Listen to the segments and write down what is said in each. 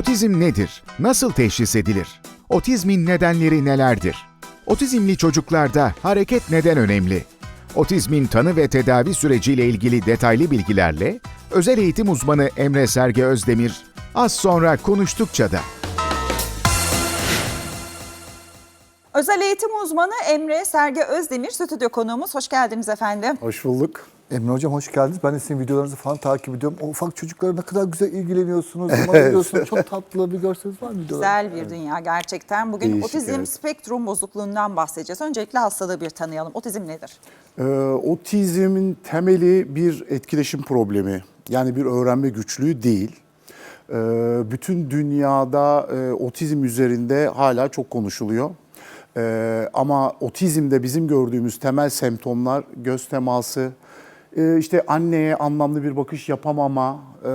Otizm nedir? Nasıl teşhis edilir? Otizmin nedenleri nelerdir? Otizmli çocuklarda hareket neden önemli? Otizmin tanı ve tedavi süreciyle ilgili detaylı bilgilerle özel eğitim uzmanı Emre Serge Özdemir az sonra konuştukça da Özel eğitim uzmanı Emre Serge Özdemir stüdyo konuğumuz. Hoş geldiniz efendim. Hoş bulduk. Emre Hocam hoş geldiniz. Ben de sizin videolarınızı falan takip ediyorum. O ufak çocuklara ne kadar güzel ilgileniyorsunuz, ediyorsunuz. Çok tatlı bir görseniz var mı? Güzel bir dünya gerçekten. Bugün Değişik, otizm evet. spektrum bozukluğundan bahsedeceğiz. Öncelikle hastalığı bir tanıyalım. Otizm nedir? Ee, otizmin temeli bir etkileşim problemi. Yani bir öğrenme güçlüğü değil. Ee, bütün dünyada e, otizm üzerinde hala çok konuşuluyor. Ee, ama otizmde bizim gördüğümüz temel semptomlar göz teması, e, işte anneye anlamlı bir bakış yapamama, e,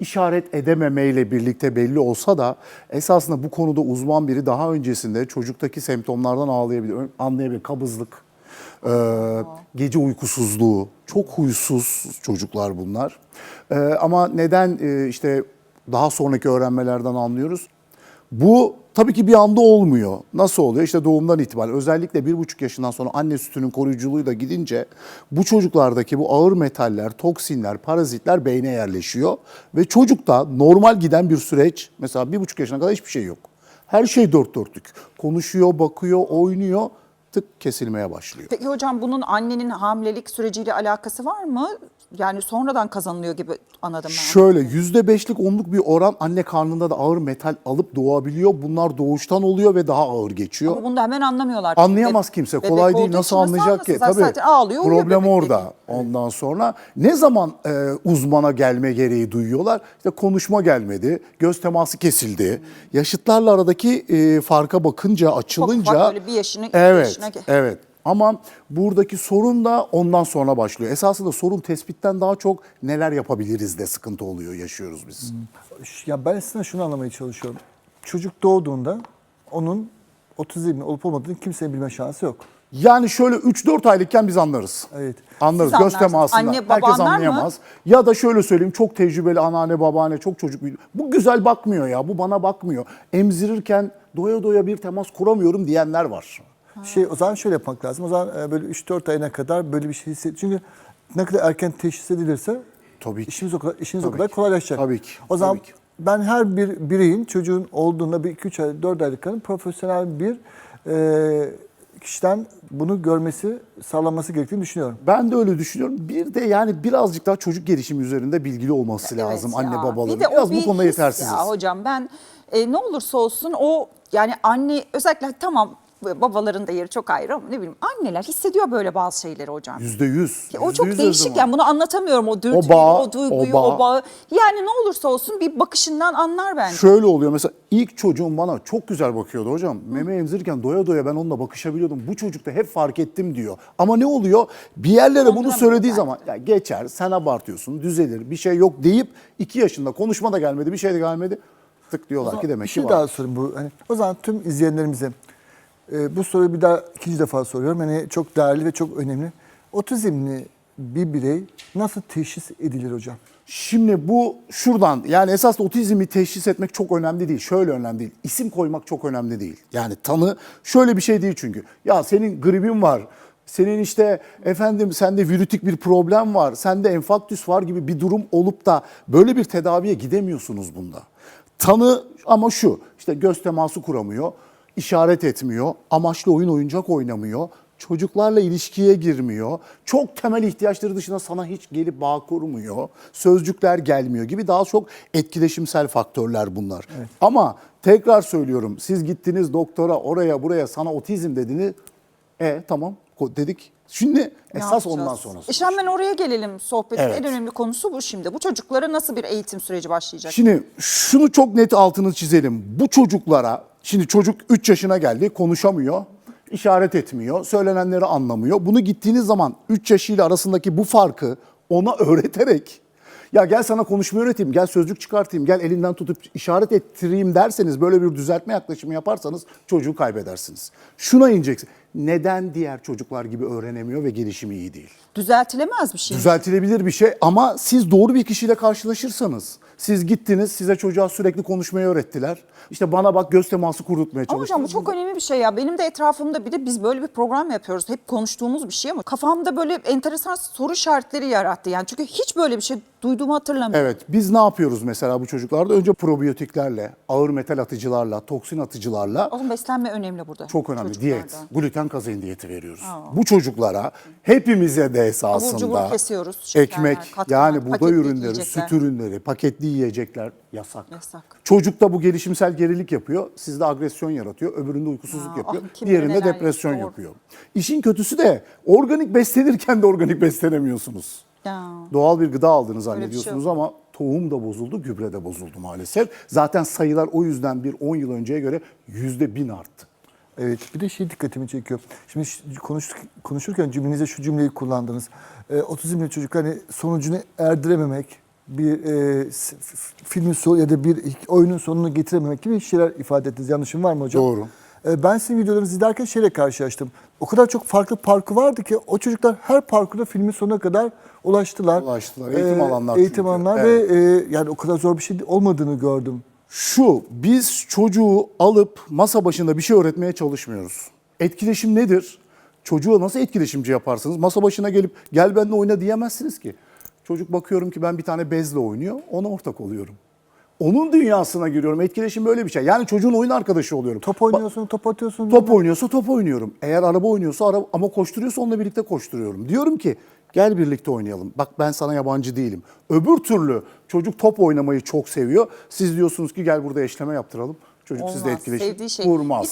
işaret edememeyle birlikte belli olsa da esasında bu konuda uzman biri daha öncesinde çocuktaki semptomlardan ağlayabilir, anlayabilir. Kabızlık, e, gece uykusuzluğu, çok huysuz çocuklar bunlar. E, ama neden işte daha sonraki öğrenmelerden anlıyoruz? Bu tabii ki bir anda olmuyor. Nasıl oluyor? İşte doğumdan itibaren özellikle bir buçuk yaşından sonra anne sütünün koruyuculuğuyla gidince bu çocuklardaki bu ağır metaller, toksinler, parazitler beyne yerleşiyor. Ve çocukta normal giden bir süreç mesela bir buçuk yaşına kadar hiçbir şey yok. Her şey dört dörtlük. Konuşuyor, bakıyor, oynuyor tık kesilmeye başlıyor. Peki hocam bunun annenin hamilelik süreciyle alakası var mı? Yani sonradan kazanılıyor gibi anladım ben. Şöyle yüzde beşlik onluk bir oran anne karnında da ağır metal alıp doğabiliyor. Bunlar doğuştan oluyor ve daha ağır geçiyor. Ama bunu da hemen anlamıyorlar. Anlayamaz kimse. bebek Kolay değil. olduğu Nasıl için anlayacak ki? anlasın? Zaten ağlıyor uyuyor Problem bebek orada. dediğin. Ondan sonra ne zaman e, uzmana gelme gereği duyuyorlar? İşte konuşma gelmedi, göz teması kesildi. Yaşıtlarla aradaki e, farka bakınca, açılınca ufak böyle bir yaşını- iki Evet. Evet. Ama buradaki sorun da ondan sonra başlıyor. Esasında sorun tespitten daha çok neler yapabiliriz de sıkıntı oluyor, yaşıyoruz biz. Ya ben aslında şunu anlamaya çalışıyorum. Çocuk doğduğunda onun otizmli olup olmadığını kimsenin bilme şansı yok. Yani şöyle 3-4 aylıkken biz anlarız. Evet. Siz Anlarız göz anlarsınız. temasından. Anne, baba Herkes anlar mı? anlayamaz. Ya da şöyle söyleyeyim çok tecrübeli anneanne babaanne çok çocuk. Bu güzel bakmıyor ya bu bana bakmıyor. Emzirirken doya doya bir temas kuramıyorum diyenler var. Şey o zaman şöyle yapmak lazım. O zaman e, böyle 3-4 ayına kadar böyle bir şey hisset. Çünkü ne kadar erken teşhis edilirse Tabii ki. işimiz o kadar işiniz o Tabii kadar ki. kolaylaşacak. Tabii ki. O zaman Tabii ki. ben her bir bireyin çocuğun olduğunda bir 2-3 ay 4 aylıkken profesyonel bir e, kişiden bunu görmesi, sağlanması gerektiğini düşünüyorum. Ben de öyle düşünüyorum. Bir de yani birazcık daha çocuk gelişimi üzerinde bilgili olması lazım Evet anne ya. babaların. Bir de o Biraz bir bu konuda his yetersiziz. Ya hocam ben e, ne olursa olsun o yani anne özellikle tamam babaların da yeri çok ayrı ama ne bileyim anneler hissediyor böyle bazı şeyleri hocam. Yüzde yüz. O çok değişik yani bunu anlatamıyorum o dürtüyü, o, bağ, duyguyu, o o, bağ. bağı. Yani ne olursa olsun bir bakışından anlar bence. Şöyle oluyor mesela ilk çocuğum bana çok güzel bakıyordu hocam. Meme emzirirken doya doya ben onunla bakışabiliyordum. Bu çocukta hep fark ettim diyor. Ama ne oluyor? Bir yerlere bunu söylediği zaman ya geçer sen abartıyorsun düzelir bir şey yok deyip iki yaşında konuşma da gelmedi bir şey de gelmedi. Tık diyorlar ki demek bir ki şey var. daha sorayım bu. Hani, o zaman tüm izleyenlerimize e, bu soruyu bir daha ikinci defa soruyorum. Hani çok değerli ve çok önemli. Otizmli bir birey nasıl teşhis edilir hocam? Şimdi bu şuradan yani esas otizmi teşhis etmek çok önemli değil. Şöyle önemli değil. İsim koymak çok önemli değil. Yani tanı şöyle bir şey değil çünkü. Ya senin gribin var. Senin işte efendim sende virütik bir problem var. Sende enfaktüs var gibi bir durum olup da böyle bir tedaviye gidemiyorsunuz bunda. Tanı ama şu işte göz teması kuramıyor, işaret etmiyor, amaçlı oyun oyuncak oynamıyor, çocuklarla ilişkiye girmiyor, çok temel ihtiyaçları dışında sana hiç gelip bağ kurmuyor, sözcükler gelmiyor gibi daha çok etkileşimsel faktörler bunlar. Ama tekrar söylüyorum siz gittiniz doktora oraya buraya sana otizm dediniz, e tamam dedik. Şimdi Ne esas yapacağız? ondan sonrası. İşte hemen oraya gelelim sohbetin Evet. en önemli konusu bu şimdi. Bu çocuklara nasıl bir eğitim süreci başlayacak? Şimdi şunu çok net altını çizelim. Bu çocuklara, şimdi çocuk 3 yaşına geldi, konuşamıyor, işaret etmiyor, söylenenleri anlamıyor. Bunu gittiğiniz zaman 3 yaşıyla arasındaki bu farkı ona öğreterek ya gel sana konuşma öğreteyim, gel sözcük çıkartayım, gel elinden tutup işaret ettireyim derseniz böyle bir düzeltme yaklaşımı yaparsanız çocuğu kaybedersiniz. Şuna ineceksin. Neden diğer çocuklar gibi öğrenemiyor ve gelişimi iyi değil? Düzeltilemez bir şey. Düzeltilebilir bir şey ama siz doğru bir kişiyle karşılaşırsanız, siz gittiniz size çocuğa sürekli konuşmayı öğrettiler. İşte bana bak göz teması kurutmaya Ama hocam bu çalıştınız. çok önemli bir şey ya. Benim de etrafımda bir de biz böyle bir program yapıyoruz. Hep konuştuğumuz bir şey ama kafamda böyle enteresan soru işaretleri yarattı. Yani çünkü hiç böyle bir şey duyduğumu hatırlamıyorum. Evet biz ne yapıyoruz mesela bu çocuklarda? Önce probiyotiklerle, ağır metal atıcılarla, toksin atıcılarla O zaman beslenme önemli burada. çok önemli diyet, gluten kazein diyeti veriyoruz. Bu çocuklara hepimize de esasında kesiyoruz, ekmek katmer, yani buğday ürünleri, süt ürünleri, paketli yiyecekler yasak. Yasak. Çocukta bu gelişimsel gerilik yapıyor. Sizde agresyon yaratıyor. Öbüründe uykusuzluk Aa, yapıyor. ah, diğerinde depresyon yapıyor. yapıyor. İşin kötüsü de organik beslenirken de organik beslenemiyorsunuz. Ya. Doğal bir gıda aldığını şey zannediyorsunuz ama tohum da bozuldu, gübre de bozuldu maalesef. Zaten sayılar o yüzden bir 10 yıl önceye göre yüzde bin arttı. Evet bir de şey dikkatimi çekiyor. Şimdi ş- konuş, konuşurken cümlenizde şu cümleyi kullandınız. E, otizmli çocuk hani sonucunu erdirememek, bir e, filmin sonu ya da bir oyunun sonunu getirememek gibi şeyler ifade ettiniz. Yanlışım var mı hocam? Doğru. E, ben sizin videolarınızı izlerken şeyle karşılaştım. O kadar çok farklı parkur vardı ki o çocuklar her parkurda filmin sonuna kadar ulaştılar. Ulaştılar. Eğitim alanlar Eğitim çünkü. alanlar Evet. ve e, yani o kadar zor bir şey olmadığını gördüm. Şu, biz çocuğu alıp masa başında bir şey öğretmeye çalışmıyoruz. Etkileşim nedir? Çocuğa nasıl etkileşimci yaparsınız? Masa başına gelip gel benimle oyna diyemezsiniz ki. Çocuk bakıyorum ki ben bir tane bezle oynuyor, ona ortak oluyorum. Onun dünyasına giriyorum. Etkileşim böyle bir şey. Yani çocuğun oyun arkadaşı oluyorum. Top oynuyorsun, top atıyorsun. Top oynuyorsa top oynuyorum. Eğer araba oynuyorsa araba ama koşturuyorsa onunla birlikte koşturuyorum. Diyorum ki gel birlikte oynayalım. Bak ben sana yabancı değilim. Öbür türlü çocuk top oynamayı çok seviyor. Siz diyorsunuz ki gel burada eşleme yaptıralım. Çocuk sizle Olmaz. etkileşim Sevdiği şey. kurmaz.